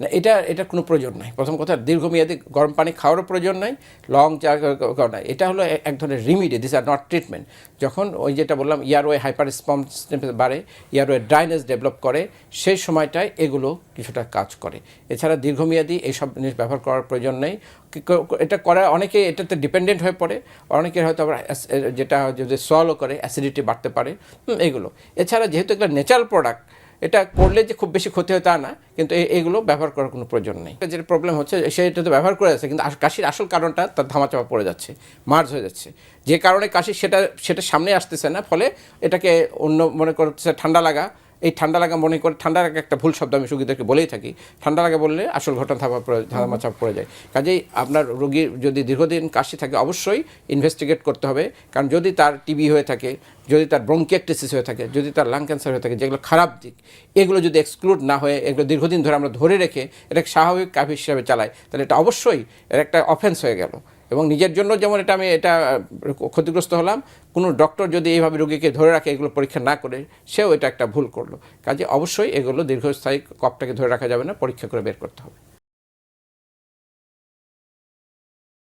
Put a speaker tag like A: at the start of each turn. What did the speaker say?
A: না, এটা এটা কোনো প্রয়োজন নাই। প্রথম কথা, দীর্ঘমেয়াদী গরম পানি খাওয়ারও প্রয়োজন নাই লং চা নাই। এটা হলো এক- ধরনের remedy this are not treatment যখন ওই যেটা বললাম ইয়ারওয়ে হাইপার রেসপন্স বাড়ে ইয়ারওয়ে ড্রাইনেস ডেভেলপ করে, সেই সময়টায় এগুলো কিছুটা কাজ করে। এছাড়া দীর্ঘমেয়াদী এইসব জিনিস ব্যবহার করার প্রয়োজন নেই। এটা করা অনেকে এটাতে ডিপেন্ডেন্ট হয়ে পড়ে। অনেকের হয়তো আবার যেটা যদি সলও করে অ্যাসিডিটি বাড়তে পারে। এগুলো। এছাড়া যেহেতু এগুলো ন্যাচারাল প্রোডাক্ট এটা করলে যে খুব বেশি ক্ষতি হয় তা না, কিন্তু এগুলো ব্যবহার করার কোনো প্রয়োজন নেই। যেটা প্রবলেম হচ্ছে, সে এটা তো ব্যবহার করে যাচ্ছে কিন্তু কাশির আসল কারণটা তার ধামাচাপা পড়ে যাচ্ছে, মার্জ হয়ে যাচ্ছে। যে কারণে কাশি সেটা সেটা সামনে আসতেছে না, ফলে এটাকে অন্য মনে করছে ঠান্ডা লাগা এই ঠান্ডা লাগা মনে করে, ঠান্ডা লাগা একটা ভুল শব্দ আমি রুগীদেরকে বলেই থাকি। ঠান্ডা লাগা বললে আসল ঘটনা পড়ে ধামাচাপ পড়ে যায়। কাজেই আপনার রোগীর যদি দীর্ঘদিন কাশি থাকে, অবশ্যই ইনভেস্টিগেট করতে হবে। কারণ যদি তার টিবি হয়ে থাকে, যদি তার ব্রঙ্কিয়াকটিসিস হয়ে থাকে, যদি তার লাং ক্যান্সার হয়ে থাকে, যেগুলো খারাপ দিক, এগুলো যদি এক্সক্লুড না হয়ে এগুলো দীর্ঘদিন ধরে আমরা ধরে রেখে এটাকে স্বাভাবিক কাফি হিসাবে চালাই, তাহলে এটা অবশ্যই এর একটা অফেন্স হয়ে গেল। এবং নিজের জন্য যেমন এটা আমি এটা ক্ষতিগ্রস্ত হলাম, কোনো ডক্টর যদি এইভাবে রোগীকে ধরে রাখে, এগুলো পরীক্ষা না করে, সেও এটা একটা ভুল করল। কাজে অবশ্যই এগুলো দীর্ঘস্থায়ী কপটাকে ধরে রাখা যাবে না, পরীক্ষা করে বের করতে হবে।